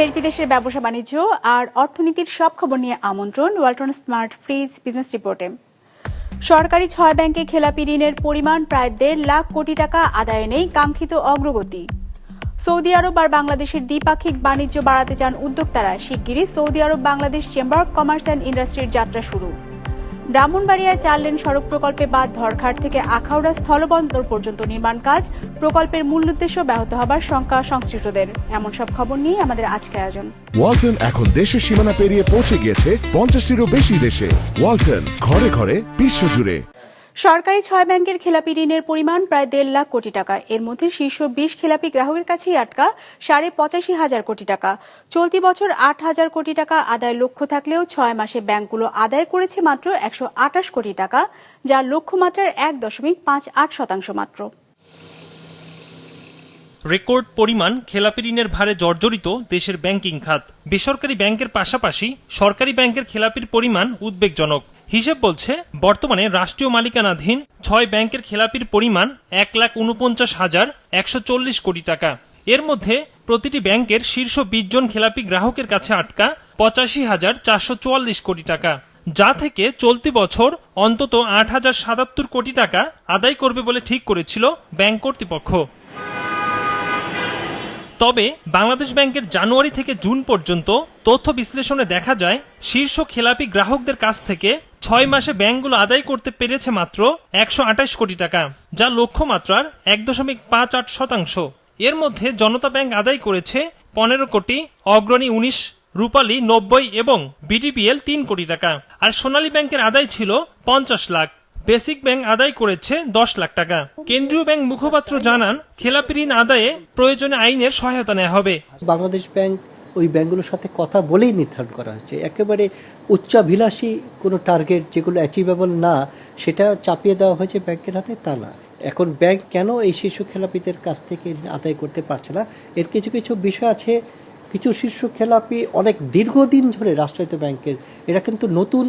দেশ বিদেশের ব্যবসা বাণিজ্য আর অর্থনীতির সব খবর নিয়ে আমন্ত্রণ ওয়ালটন স্মার্ট ফ্রিজ বিজনেস রিপোর্টে। সরকারি ছয় ব্যাংকে খেলাপি ঋণের পরিমাণ প্রায় দেড় লাখ কোটি টাকা আদায়ে নেই কাঙ্ক্ষিত অগ্রগতি। সৌদি আরব আর বাংলাদেশের দ্বিপাক্ষিক বাণিজ্য বাড়াতে চান উদ্যোক্তারা। শিগগিরই Saudi Arab Bangladesh chamber of commerce and ইন্ডাস্ট্রির যাত্রা শুরু। ব্রাহ্মণবাড়িয়ায় চার লেন সড়ক প্রকল্পে বাদ ধরঘাট থেকে আখাউড়া স্থলবন্দর পর্যন্ত নির্মাণ কাজ। প্রকল্পের মূল উদ্দেশ্য ব্যাহত হবার শঙ্কা সংশ্লিষ্টদের। এমন সব খবর নিয়ে আমাদের আজকের আয়োজন। ওয়ালটন এখন দেশের সীমানা পেরিয়ে পৌঁছে গিয়েছে পঞ্চাশটিরও বেশি দেশে। ওয়ালটন ঘরে ঘরে বিশ্বজুড়ে। সরকারি ছয় ব্যাংকের খেলাপি ঋণের পরিমাণ প্রায় দেড় লাখ কোটি টাকা। এর মধ্যে শীর্ষ বিশ খেলাপি গ্রাহকের কাছেই আটকা সাড়ে পঁচাশি হাজার কোটি টাকা। চলতি বছর আট হাজার কোটি টাকা আদায়ের লক্ষ্য থাকলেও ছয় মাসে ব্যাংকগুলো আদায় করেছে মাত্র একশো আটাশ কোটি টাকা যা লক্ষ্যমাত্রার এক দশমিক পাঁচ আট শতাংশ মাত্র। রেকর্ড পরিমাণ খেলাপি ঋণের ভারে জর্জরিত দেশের ব্যাংকিং খাত। বেসরকারি ব্যাংকের পাশাপাশি সরকারি ব্যাংকের খেলাপির পরিমাণ উদ্বেগজনক। হিসেব বলছে, বর্তমানে রাষ্ট্রীয় মালিকানাধীন ছয় ব্যাংকের খেলাপির পরিমাণ এক লাখ উনপঞ্চাশ হাজার একশো চল্লিশ কোটি টাকা। এর মধ্যে প্রতিটি ব্যাংকের শীর্ষ বিশ জন খেলাপি গ্রাহকের কাছে আটকা পঁচাশি হাজার চারশো চুয়াল্লিশ কোটি টাকা। যা থেকে চলতি বছর অন্তত আট হাজার সাতাত্তর কোটি টাকা আদায় করবে বলে ঠিক করেছিল ব্যাংক কর্তৃপক্ষ। তবে বাংলাদেশ ব্যাংকের জানুয়ারি থেকে জুন পর্যন্ত তথ্য বিশ্লেষণে দেখা যায়, শীর্ষ খেলাপি গ্রাহকদের কাছ থেকে ছয় মাসে ব্যাংকগুলো আদায় করতে পেরেছে মাত্র একশো আঠাশ কোটি টাকা, যা লক্ষ্যমাত্রার এক দশমিক পাঁচ আট শতাংশ। এর মধ্যে জনতা ব্যাংক আদায় করেছে পনেরো কোটি, অগ্রণী উনিশ, রূপালী নব্বই এবং বিডিপিএল তিন কোটি টাকা, আর সোনালী ব্যাংকের আদায় ছিল পঞ্চাশ লাখ। বেসিক ব্যাংক আদায় করেছে দশ লাখ টাকা। কেন্দ্রীয় ব্যাংক মুখপাত্র জানান, খেলাপি ঋণ আদায়ে প্রয়োজনে আইনের সহায়তা নেওয়া হবে। বাংলাদেশ ব্যাংক ওই ব্যাংকগুলোর সাথে কথা বলেই নির্ধারণ করা হয়েছে একেবারে উচ্চাভিলাষী কোনো টার্গেট যেগুলো অ্যাচিভেবল না, সেটা চাপিয়ে দেওয়া হয়েছে ব্যাংকের হাতে তা না। এখন ব্যাংক কেন এই শিশু খেলাপিদের কাছ থেকে আদায় করতে পারছে না? এর কিছু কিছু বিষয় আছে। কিছু শীর্ষ খেলাপি অনেক দীর্ঘদিন ধরে রাষ্ট্রায়ত্ত ব্যাংকের, এরা কিন্তু নতুন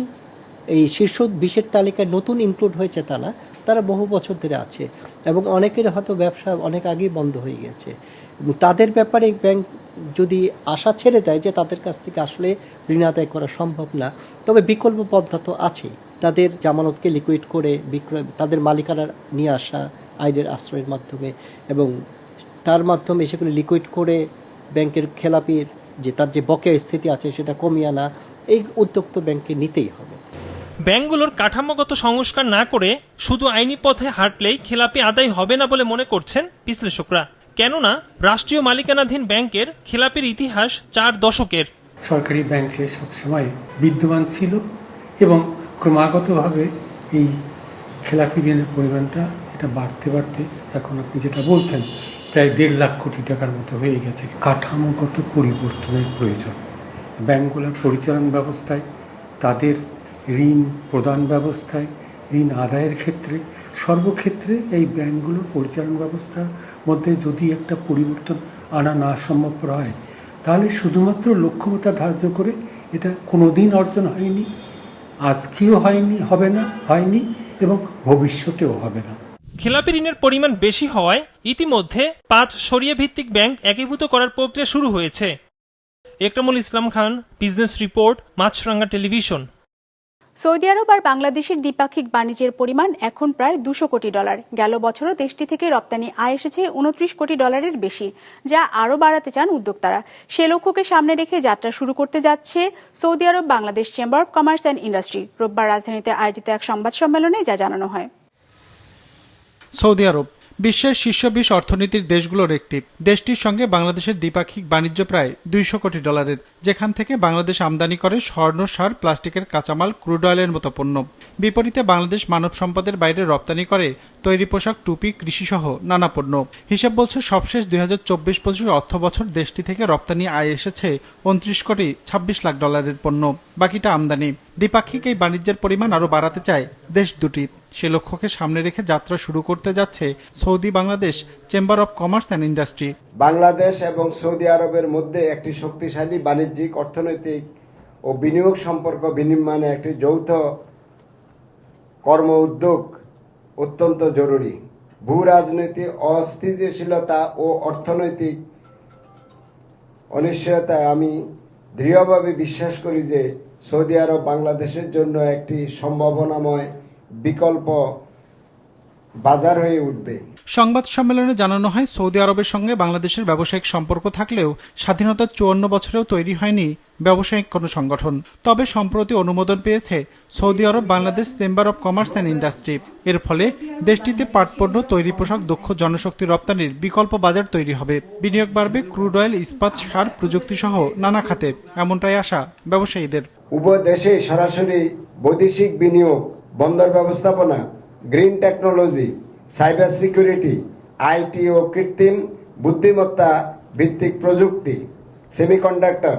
এই শীর্ষ বিশের তালিকায় নতুন ইনক্লুড হয়েছে তা না তারা বহু বছর ধরে আছে এবং অনেকের হয়তো ব্যবসা অনেক আগেই বন্ধ হয়ে গেছে। তাদের ব্যাপারে ব্যাংক যদি আশা ছেড়ে দেয় যে তাদের কাছ থেকে আসলে ঋণ আদায় করা সম্ভব না, তবে বিকল্প পন্থা তো আছেই। তাদের জামানতকে লিকুইড করে বিক্রয়, তাদের মালিকানা নিয়ে আসা, আইনের আশ্রয়ের মাধ্যমে এবং তার মাধ্যমে সেগুলো লিকুইড করে ব্যাংকের খেলাপির যে তার যে বকেয়া স্থিতি আছে সেটা কমিয়ে আনা, এই উদ্যোগ তো ব্যাংকে নিতেই হবে। ব্যাংকগুলোর কাঠামোগত সংস্কার না করে শুধু আইনি পথে হাঁটলেই খেলাপি আদায় হবে না বলে মনে করছেন বিশ্লেষকরা। কেননা, রাষ্ট্রীয় মালিকানাধীন ব্যাংকের খেলাপির ইতিহাস চার দশকের। সরকারি ব্যাংকে সবসময় বিদ্যমান ছিল এবং ক্রমাগতভাবে এই খেলাপি ঋণের পরিমাণটা এটা বাড়তে বাড়তে এখন আপনি যেটা বলছেন, প্রায় দেড় লাখ কোটি টাকার মতো হয়ে গেছে। কাঠামোগত পরিবর্তনের প্রয়োজন। ব্যাংকগুলোর পরিচালন ব্যবস্থায় তাদের ঋণ প্রদান ব্যবস্থায়, ঋণ আদায়ের ক্ষেত্রে, সর্বক্ষেত্রে এই ব্যাংকগুলোর পরিচালন ব্যবস্থার মধ্যে যদি একটা পরিবর্তন আনা না সম্ভবপর হয়, তাহলে শুধুমাত্র লক্ষ্যমাত্রা ধার্য করে এটা কোনো দিন অর্জন হয়নি, আজকেও হয়নি, হবে না, হয়নি এবং ভবিষ্যতেও হবে না। খেলাপি ঋণের পরিমাণ বেশি হওয়ায় ইতিমধ্যে পাঁচ সরিয়ে ভিত্তিক ব্যাংক একীভূত করার প্রক্রিয়া শুরু হয়েছে। Ekramul Islam Khan, business report, Maasranga television. Saudi Arab আর বাংলাদেশের দ্বিপাক্ষিক বাণিজ্যের পরিমাণ এখন প্রায় দুশো কোটি ডলার। গেল বছরও দেশটি থেকে রপ্তানি আয় এসেছে উনত্রিশ কোটি ডলারের বেশি, যা আরও বাড়াতে চান উদ্যোক্তারা। সে লক্ষ্যকে সামনে রেখে যাত্রা শুরু করতে যাচ্ছে Saudi Arab Bangladesh chamber of commerce and industry. রোববার রাজধানীতে আয়োজিত এক সংবাদ সম্মেলনে যা জানানো হয়। সৌদি আরব বিশ্বের শীর্ষ বিশ অর্থনীতির দেশগুলোর একটি। দেশটির সঙ্গে বাংলাদেশের দ্বিপাক্ষিক বাণিজ্য প্রায় দুইশো কোটি ডলারের, যেখান থেকে বাংলাদেশ আমদানি করে স্বর্ণ, সার, প্লাস্টিকের কাঁচামাল, ক্রুড অয়েলের মতো পণ্য। বিপরীতে বাংলাদেশ মানব সম্পদের বাইরে রপ্তানি করে তৈরি পোশাক, টুপি, কৃষিসহ নানা পণ্য। হিসেব বলছে সবশেষ দুই হাজার চব্বিশ পঁচিশ অর্থ বছর দেশটি থেকে রপ্তানি আয় এসেছে উনত্রিশ কোটি ছাব্বিশ লাখ ডলারের পণ্য। বাকিটা আমদানি। দ্বিপাক্ষিক এই বাণিজ্যের পরিমাণ আরও বাড়াতে চায় দেশ দুটি। সে লক্ষ্যকে সামনে রেখে যাত্রা শুরু করতে যাচ্ছে Saudi Bangladesh chamber of commerce and industry. Bangladesh এবং সৌদি আরবের মধ্যে একটি শক্তিশালী বাণিজ্যিক, অর্থনৈতিক ও বিনিয়োগ সম্পর্ক বিনিময়ে একটি যৌথ কর্ম উদ্যোগ অত্যন্ত জরুরি। ভূ রাজনৈতিক অস্থিতিশীলতা ও অর্থনৈতিক অনিশ্চয়তায় আমি দৃঢ়ভাবে বিশ্বাস করি যে সৌদি আরব বাংলাদেশের জন্য একটি সম্ভাবনাময় বিকল্প বাজার হয়ে উঠবে। সংবাদ সম্মেলনে জানানো হয়, সৌদি আরবের সঙ্গে বাংলাদেশের ব্যবসায়িক সম্পর্ক থাকলেও স্বাধীনতার চুয়ান্ন বছরেও তৈরি হয়নি ব্যবসায়িক কোনো সংগঠন। তবে সম্প্রতি অনুমোদন পেয়েছে Saudi Arab, Bangladesh chamber of commerce and industry. এর ফলে দেশটিতে পাটপণ্য, তৈরি পোশাক, দক্ষ জনশক্তি রপ্তানির বিকল্প বাজার তৈরি হবে। বিনিয়োগ বাড়বে ক্রুড অয়েল, ইস্পাত, সার প্রযুক্তি সহ নানা খাতে। এমনটাই আশা ব্যবসায়ীদের। উভয় দেশে সরাসরি বৈদেশিক বিনিয়োগ, বন্দর ব্যবস্থাপনা, green technology, cyber security IT ও কৃত্রিম বুদ্ধিমত্তা ভিত্তিক প্রযুক্তি, সেমিকন্ডাক্টর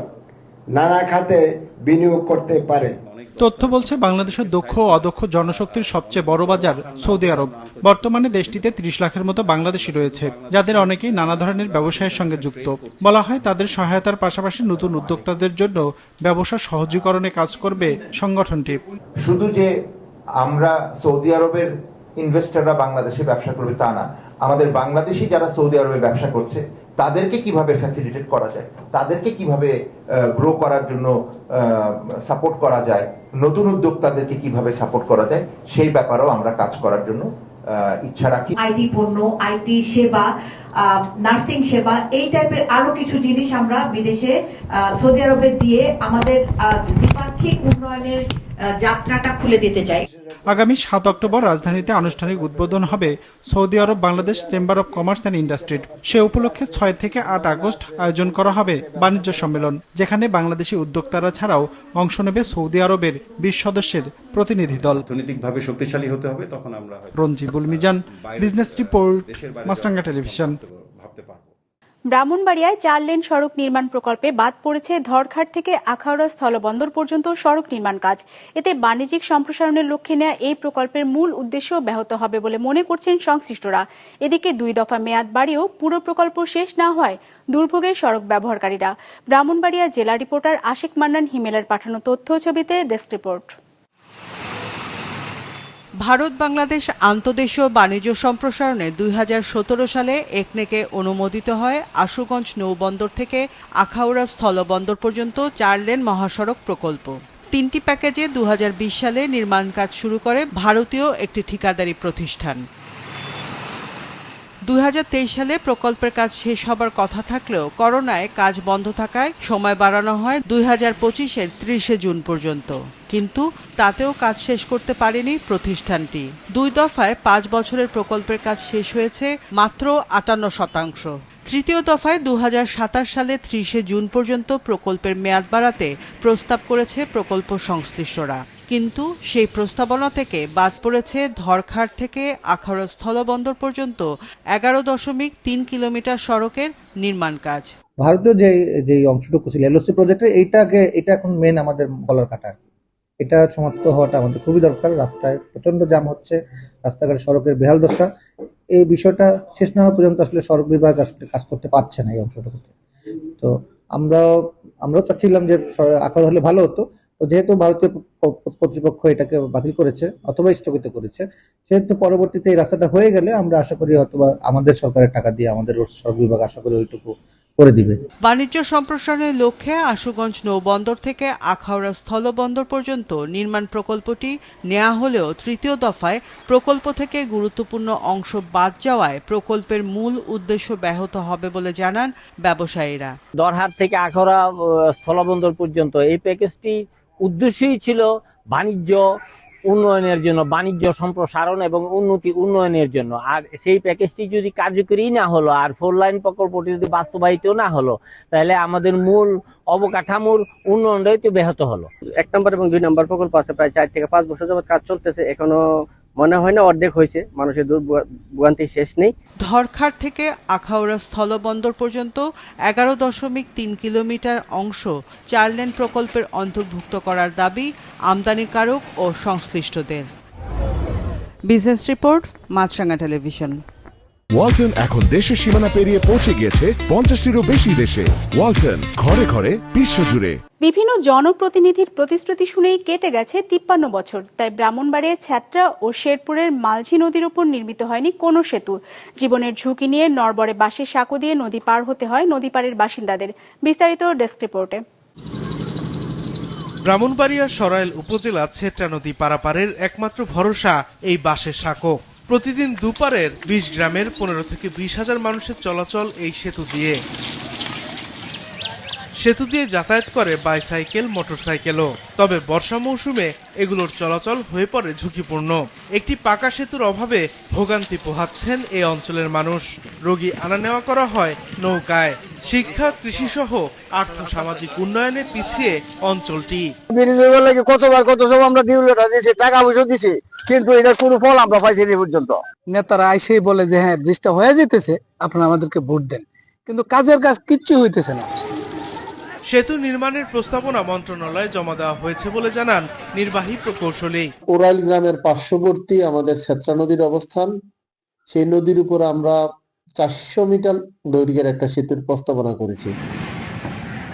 নানা খাতে বিনিয়োগ করতে পারে। তথ্য বলছে, বাংলাদেশের দক্ষ ও অদক্ষ জনশক্তির সবচেয়ে বড় বাজার সৌদি আরব। বর্তমানে দেশটিতে ত্রিশ লাখের মতো বাংলাদেশি রয়েছে, যাদের অনেকেই নানা ধরনের ব্যবসায়ের সঙ্গে যুক্ত। বলা হয়, তাদের সহায়তার পাশাপাশি নতুন উদ্যোক্তাদের জন্য ব্যবসা সহজীকরণে কাজ করবে সংগঠনটি। শুধু যে আমরা সৌদি আরবের ইনভেস্টররা বাংলাদেশে ব্যবসা করবে তা না, আমাদের বাংলাদেশি যারা সৌদি আরবে ব্যবসা করছে তাদেরকে কীভাবে ফ্যাসিলিটেট করা যায়? তাদেরকে কীভাবে গ্রো করার জন্য সাপোর্ট করা যায়? নতুন উদ্যোক্তাদেরকে কীভাবে সাপোর্ট করা যায়? সেই ব্যাপারেও আমরা কাজ করার জন্য ইচ্ছা রাখি। আইটি পণ্য, আইটি সেবা নার্সিং সেবা, এই টাইপের আরও কিছু জিনিস আমরা বিদেশে সৌদি আরবে দিয়ে আমাদের দ্বিপাক্ষিক উন্নয়নের যাত্রাটা খুলে দিতে চাই। আগামী সাত অক্টোবর রাজধানীতে আনুষ্ঠানিক উদ্বোধন হবে Saudi Arab Bangladesh chamber of commerce and ইন্ডাস্ট্রির সে উপলক্ষে ছয় থেকে আট আগস্ট আয়োজন করা হবে বাণিজ্য সম্মেলন যেখানে বাংলাদেশি উদ্যোক্তারা ছাড়াও অংশ নেবে সৌদি আরবের বিশ সদস্যের প্রতিনিধি দল। অর্থনৈতিকভাবে শক্তিশালী হতে হবে তখন আমরা Ranjibul Mizan business report Maasranga television. ভাবতে পারব। ব্রাহ্মণবাড়িয়ায় চার লেন সড়ক নির্মাণ প্রকল্পে বাদ পড়েছে ধরঘাট থেকে আখাউড়া স্থলবন্দর পর্যন্ত সড়ক নির্মাণ কাজ। এতে বাণিজ্যিক সম্প্রসারণের লক্ষ্যে নেওয়া এই প্রকল্পের মূল উদ্দেশ্য ব্যাহত হবে বলে মনে করছেন সংশ্লিষ্টরা। এদিকে দুই দফা মেয়াদ বাড়িয়েও পুরো প্রকল্প শেষ না হয় দুর্ভোগের সড়ক ব্যবহারকারীরা। ব্রাহ্মণবাড়িয়া জেলা রিপোর্টার আশিক মান্নান হিমেলের পাঠানো তথ্য ছবিতে ডেস্ক রিপোর্ট। ভারত, বাংলাদেশ আন্তদেশীয় বাণিজ্য সম্প্রসারণে দুই হাজার সতেরো সালে একনেকে অনুমোদিত হয়। আশুগঞ্জ নৌবন্দর থেকে আখাউড়া স্থলবন্দর পর্যন্ত চার লেন মহাসড়ক প্রকল্প। তিনটি প্যাকেজে দু হাজার বিশ সালে নির্মাণ কাজ শুরু করে ভারতীয় একটি ঠিকাদারি প্রতিষ্ঠান। দুই হাজার তেইশ সালে প্রকল্পের কাজ শেষ হবার কথা থাকলেও করোনায় কাজ বন্ধ থাকায় সময় বাড়ানো হয় দুই হাজার পঁচিশের ত্রিশে জুন পর্যন্ত। কিন্তু তাতেও কাজ শেষ করতে পারেনি প্রতিষ্ঠানটি। দুই দফায় পাঁচ বছরের প্রকল্পের কাজ শেষ হয়েছে মাত্র আটান্ন শতাংশ। তৃতীয় দফায় দু সালে ত্রিশে জুন পর্যন্ত প্রকল্পের মেয়াদ বাড়াতে প্রস্তাব করেছে প্রকল্প সংশ্লিষ্টরা। কিন্তু সেই প্রস্তাবনা থেকে বাদ পড়েছে ধরখার থেকে আখাউড়া স্থলবন্দর পর্যন্ত এগারো দশমিক তিন কিলোমিটার সড়কের নির্মাণ কাজ। ভারতীয় যে যে অংশটুকু ছিল এলওসি প্রজেক্টের এইটাকে, এটা এখন মেন আমাদের বলার কাটা। এটা সমাপ্ত হওয়াটা আমাদের খুবই দরকার। রাস্তায় প্রচণ্ড জ্যাম হচ্ছে, রাস্তাঘাট, সড়কের বেহাল দশা। এই বিষয়টা শেষ না হওয়া পর্যন্ত আসলে সড়ক বিভাগ আসলে কাজ করতে পারছে না এই অংশটুকুতে তো আমরাও আমরাও চাচ্ছিলাম যে আকার হলে ভালো হতো। তো যেহেতু ভারতীয় কর্তৃপক্ষ এটাকে বাতিল করেছে, অথবা স্থগিত করেছে, সেহেতু পরবর্তীতে এই রাস্তাটা হয়ে গেলে আমরা আশা করি অথবা আমাদের সরকারের টাকা দিয়ে আমাদের সড়ক বিভাগ আশা করি ওইটুকু করে দিবে। বাণিজ্য সম্প্রসারণের লক্ষ্যে আশুগঞ্জ নৌবন্দর থেকে আখাউড়া স্থলবন্দর পর্যন্ত নির্মাণ প্রকল্পটি নেওয়া হলেও তৃতীয় দফায় প্রকল্প থেকে গুরুত্বপূর্ণ অংশ বাদ যাওয়ায় প্রকল্পের মূল উদ্দেশ্য ব্যাহত হবে বলে জানান ব্যবসায়ীরা। দরহাট থেকে আখড়া আহ, স্থলবন্দর পর্যন্ত এই প্যাকেজটি উদ্দেশ্যই ছিল বাণিজ্য উন্নয়নের জন্য, বাণিজ্য সম্প্রসারণ এবং উন্নতি উন্নয়নের জন্য। আর সেই প্যাকেজটি যদি কার্যকরী না হলো, আর ফোর লাইন প্রকল্পটি যদি বাস্তবায়িত না হলো, তাহলে আমাদের মূল অবকাঠামোর উন্নয়নটাই তো ব্যাহত হলো। এক নম্বর এবং দুই নম্বর প্রকল্প আছে, প্রায় চার থেকে পাঁচ বছর যাবৎ কাজ চলতেছে, এখনও মনে হয় না অর্ধেক হয়েছে, মানুষের দূর ভোগান্তি শেষ নেই। ধরখার থেকে আখাউড়া স্থলবন্দর পর্যন্ত এগারো দশমিক তিন কিলোমিটার অংশ চার লেন প্রকল্পের অন্তর্ভুক্ত করার দাবি আমদানিকারক ও সংশ্লিষ্টদের। Business report Maasranga television. Walton এখন দেশের সীমানা পেরিয়ে পৌঁছে গিয়েছে পঞ্চাশটিরও বেশি দেশে। ওয়ালটন ঘরে ঘরে বিশ্বজুড়ে। বিভিন্ন জনপ্রতিনিধির প্রতিশ্রুতি শুনেই কেটে গেছে তিপ্পান্ন বছর। তাই ব্রাহ্মণবাড়িয়া ছ্যাত্রা ও শেরপুরের মালঝি নদীর উপর নির্মিত হয়নি কোনো সেতু। জীবনের ঝুঁকি নিয়ে নরবরে বাঁশের সাঁকো দিয়ে নদী পার হতে হয় নদী পাড়ের বাসিন্দাদের। বিস্তারিত ডেস্ক রিপোর্টে। ব্রাহ্মণবাড়িয়া সরাইল উপজেলা ছেত্রা নদী পারাপারের একমাত্র ভরসা এই বাঁশের সাঁকো। প্রতিদিন দুপারের বিশ গ্রামের পনেরো থেকে বিশ হাজার মানুষের চলাচল এই সেতু দিয়ে। সেতু দিয়ে যাতায়াত করে বাইসাইকেল মোটরসাইকেলও। তবে বর্ষা মৌসুমে এগুলোর চলাচল হয়ে পড়ে ঝুঁকিপূর্ণ। একটি পাকা সেতুর অভাবে ভোগান্তি পোহাচ্ছেন এই অঞ্চলের মানুষ। রোগী আনা নেওয়া করা হয় নৌকায়। শিক্ষা কৃষি সহ আর্থ সামাজিক উন্নয়নে পিছিয়ে অঞ্চলটি। কতবার কত সব আমরা ডিউলেটা দিয়েছি টাকা পয়সা দিছি কিন্তু এটার কোনো ফল আমরা পাইছি না এই পর্যন্ত। নেতারা আইসেই বলে যে হ্যাঁ বৃষ্টি হয়ে যেতেছে আপনারা আমাদেরকে ভোট দেন। কিন্তু কাজের কাজ কিচ্ছু হইতেছে না। সেতু নির্মাণের প্রস্তাবনা মন্ত্রণালয়ে জমা দেওয়া হয়েছে বলে জানান নির্বাহী প্রকৌশলী। ওরাইল গ্রামের পার্শ্ববর্তী আমাদের ছেত্রা নদীর অবস্থান। সেই নদীর উপর আমরা চারশো মিটার দৈর্ঘ্যের একটা সেতুর প্রস্তাবনা করেছি।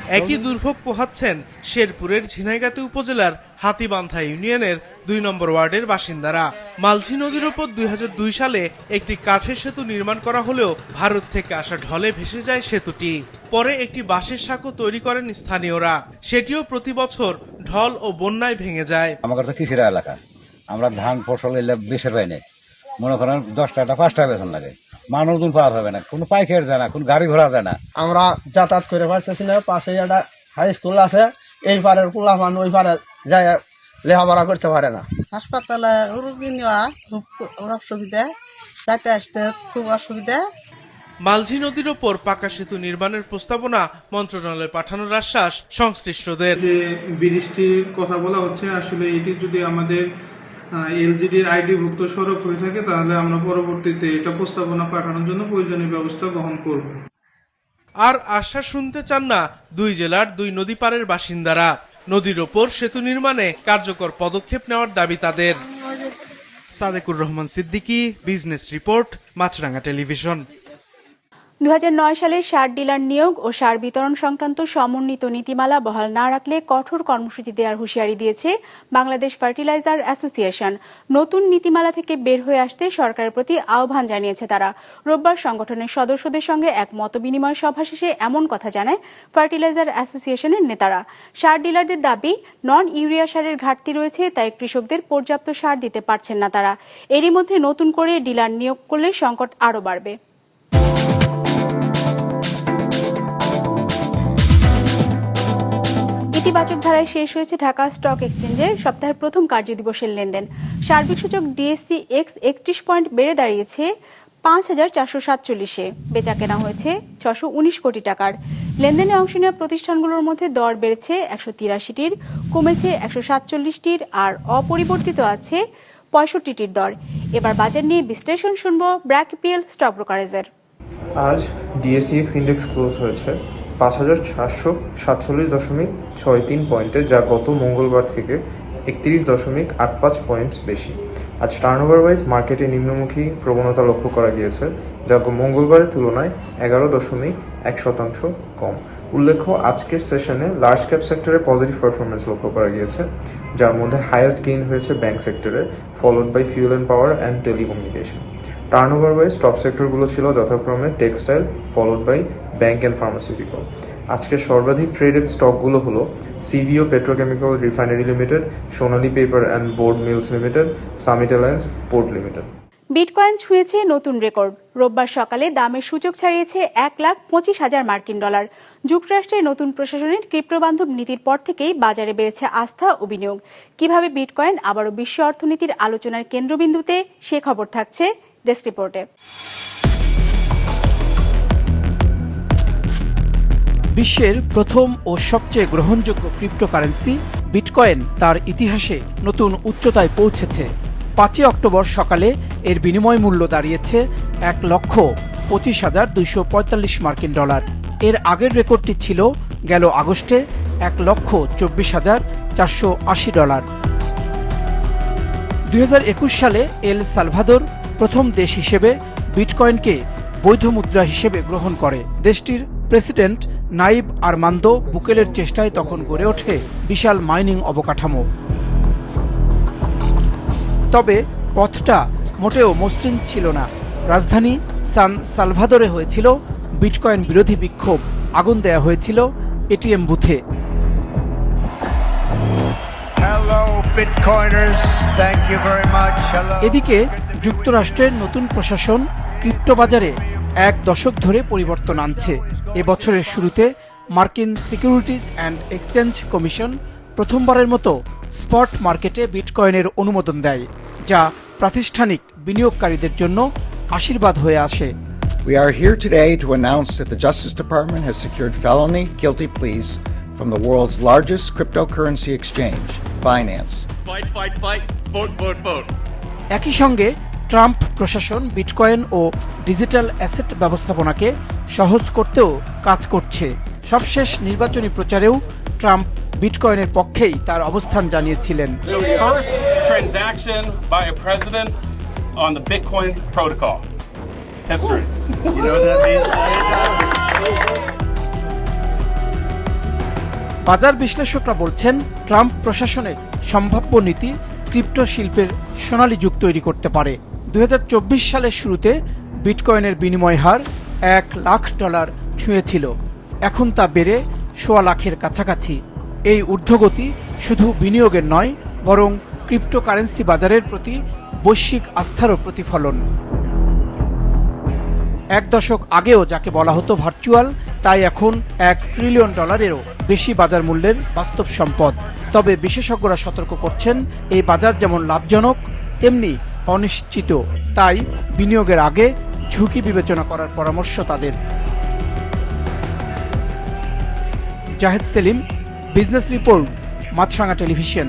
একই দুর্ভোগ পোহাচ্ছেন শেরপুরের ঝিনাইগাতি উপজেলার হাতিবান্ধা ইউনিয়নের দুই নম্বর ওয়ার্ডের বাসিন্দারা। মালঝি নদীর ওপর দুই হাজার দুই সালে একটি কাঠের সেতু নির্মাণ করা হলেও ভারত থেকে আসা ঢলে ভেসে যায় সেতুটি। পরে একটি বাঁশের সাঁকো তৈরি করেন স্থানীয়রা। সেটিও প্রতি বছর ঢল ও বন্যায় ভেঙে যায়। আমাদের তো কৃষির এলাকা? আমরা ধান ফসল এলে বেশি পাই মনে করেন দশ টাকা পাঁচ টাকা বেতন লাগে। মানুষজন পাওয়া যাবে না। কোনো পাইকার যায় না কোনো গাড়ি ঘোড়া যায় না। আমরা যাতায়াত করে পারতেছি না পাশে একটা হাই স্কুল আছে এই পারের পোলাপান ওই পারে যায় লেখাপড়া করতে পারে না। হাসপাতালে রুগী নেওয়া খুব অসুবিধা যাতে আসতে খুব অসুবিধা। মালঝি নদীর ওপর পাকা সেতু নির্মাণের প্রস্তাবনা মন্ত্রণালয়ে পাঠানোর আশ্বাস সংশ্লিষ্টদের। যে বৃষ্টির কথা বলা হচ্ছে আসলে এটি যদি আমাদের এলজিডির আইডিভুক্ত সড়ক হয়ে থাকে, তাহলে আমরা পরবর্তীতে এটা প্রস্তাবনা পাঠানোর জন্য প্রয়োজনীয় ব্যবস্থা গ্রহণ করব। আর আশা শুনতে চান না, দুই জেলার দুই নদী পারের বাসিন্দারা। নদীর ওপর সেতু নির্মাণে কার্যকর পদক্ষেপ নেওয়ার দাবি তাদের। Sadequr Rahman Siddiqui, business report Maasranga television. দু হাজার নয় সালের সার ডিলার নিয়োগ ও সার বিতরণ সংক্রান্ত সমন্বিত নীতিমালা বহাল না রাখলে কঠোর কর্মসূচি দেওয়ার হুঁশিয়ারি দিয়েছে বাংলাদেশ ফার্টিলাইজার অ্যাসোসিয়েশন। নতুন নীতিমালা থেকে বের হয়ে আসতে সরকারের প্রতি আহ্বান জানিয়েছে তারা। রোববার সংগঠনের সদস্যদের সঙ্গে এক মতবিনিময় সভা শেষে এমন কথা জানায় ফার্টিলাইজার অ্যাসোসিয়েশনের নেতারা। সার ডিলারদের দাবি নন ইউরিয়া সারের ঘাটতি রয়েছে, তাই কৃষকদের পর্যাপ্ত সার দিতে পারছেন না তারা। এরই মধ্যে নতুন করে ডিলার নিয়োগ করলে সংকট আরও বাড়বে। ইতিবাচক ধারায় শেষ হয়েছে ঢাকা স্টক এক্সচেঞ্জের সপ্তাহের প্রথম কার্যদিবসের লেনদেন। সার্বিক সূচক ডিএসসি এক্স একত্রিশ পয়েন্ট বেড়ে দাঁড়িয়েছে পাঁচ হাজার চারশো সাতচল্লিশে। বেচা কেনা হয়েছে ছশো উনিশ কোটি টাকার। লেনদেনে অংশ নেওয়া প্রতিষ্ঠানগুলোর মধ্যে দর বেড়েছে একশো তিরাশিটির, কমেছে একশো সাতচল্লিশটির আর অপরিবর্তিত আছে পঁয়ষট্টিটির দর। এবার বাজার নিয়ে বিশ্লেষণ শুনব ব্র্যাকপিএল স্টক ব্রোকারেজের। আজ ডিএসইএক্স ইন্ডেক্স ক্লোজ হয়েছে। পাঁচ হাজার চারশো সাতচল্লিশ দশমিক ছয় তিন পয়েন্টে, যা গত মঙ্গলবার থেকে একত্রিশ দশমিক আট পাঁচ পয়েন্টস বেশি। আজ টার্নওভার ওয়াইজ মার্কেটে নিম্নমুখী প্রবণতা লক্ষ্য করা গিয়েছে, যা মঙ্গলবারের তুলনায় এগারো দশমিক এক শতাংশ কম। উল্লেখ্য, আজকের সেশনে লার্জ ক্যাপ সেক্টরে পজিটিভ পারফরমেন্স লক্ষ্য করা গিয়েছে, যার মধ্যে হাইয়েস্ট গেইন হয়েছে ব্যাংক সেক্টরে followed by fuel and power and telecommunication turnover wise top সেক্টরগুলো ছিল যথাক্রমে textile followed by bank and pharmaceutical আজকে সর্বাধিক ট্রেডেড স্টকগুলো হলো CVO petrochemical refinery limited Sonali paper and board mills limited Summit alliance port limited bitcoin ছুঁয়েছে নতুন record রোববার সকালে দামের সূচক ছাড়িয়েছে এক লাখ পঁচিশ হাজার মার্কিন ডলার। যুক্তরাষ্ট্রের নতুন প্রশাসনের ক্রিপ্টোবান্ধব নীতির পর থেকেই বাজারে বেড়েছে আস্থা ও বিনিয়োগ। কীভাবে বিটকয়েন আবারও বিশ্ব অর্থনীতির আলোচনার কেন্দ্রবিন্দুতে, সে খবর থাকছে ডেস্ক রিপোর্টে। বিশ্বের প্রথম ও সবচেয়ে গ্রহণযোগ্য ক্রিপ্টোকারেন্সি, বিটকয়েন, তার ইতিহাসে নতুন উচ্চতায় পৌঁছেছে। পাঁচই অক্টোবর সকালে এর বিনিময় মূল্য দাঁড়িয়েছে এক লক্ষ পঁচিশ হাজার দুইশো পঁয়তাল্লিশ মার্কিন ডলার। এর আগের রেকর্ডটি ছিল, গেল আগস্টে, এক লক্ষ চব্বিশ হাজার চারশো আশি ডলার। দুই হাজার একুশ সালে এল সালভাদোর প্রথম দেশ হিসেবে বিটকয়েনকে বৈধ মুদ্রা হিসেবে গ্রহণ করে। দেশটির প্রেসিডেন্ট নাইব আর আরমান্দো বুকেলের চেষ্টায় তখন গড়ে ওঠে বিশাল মাইনিং অবকাঠামো। তবে পথটা মোটেও মসৃণ ছিল না। রাজধানী সান সালভাদরে হয়েছিল বিটকয়েন বিরোধী বিক্ষোভ। আগুন দেয়া হয়েছিল এটিএম বুথে। এদিকে যুক্তরাষ্ট্রের নতুন প্রশাসন ক্রিপ্টো বাজারে এক দশক ধরে পরিবর্তন আনছে। এবছরের শুরুতে মার্কিন সিকিউরিটিজ অ্যান্ড এক্সচেঞ্জ কমিশন প্রথমবারের মতো স্পট মার্কেটে বিটকয়েনের অনুমোদন দেয় যা প্রাতিষ্ঠানিক বিনিয়োগকারীদের জন্য আশীর্বাদ হয়ে আসে। We are here today to announce that the Justice Department has secured felony guilty pleas from the world's largest cryptocurrency exchange, Binance. Fight, fight, fight. Vote, vote, vote. একই সঙ্গে ট্রাম্প প্রশাসন বিটকয়েন ও ডিজিটাল অ্যাসেট ব্যবস্থাপনাকে সহজ করতেও কাজ করছে সবশেষ নির্বাচনী প্রচারেও ট্রাম্প বিটকয়েনের পক্ষেই তার অবস্থান জানিয়েছিলেন The first transaction by a president on the Bitcoin protocol. History. You know what that means? বাজার বিশ্লেষকরা বলছেন, ট্রাম্প প্রশাসনের সম্ভাব্য নীতি ক্রিপ্টো শিল্পের সোনালী যুগ তৈরি করতে পারে। দু হাজার চব্বিশ সালের শুরুতে বিটকয়েনের বিনিময় হার এক লাখ ডলার ছুঁয়েছিল। এখন তা বেড়ে সোয়া লাখের কাছাকাছি। এই ঊর্ধ্বগতি শুধু বিনিয়োগের নয়, বরং ক্রিপ্টোকারেন্সি বাজারের প্রতি বৈশ্বিক আস্থারও প্রতিফলন। এক দশক আগেও যাকে বলা হতো ভার্চুয়াল, তাই এখন এক ট্রিলিয়ন ডলারেরও বেশি বাজার মূল্যের বাস্তব সম্পদ। তবে বিশেষজ্ঞরা সতর্ক করছেন, এই বাজার যেমন লাভজনক, তেমনি অনিশ্চিত। তাই বিনিয়োগের আগে ঝুঁকি বিবেচনা করার পরামর্শ তাদের। Zahed Selim, business report, Maasranga television.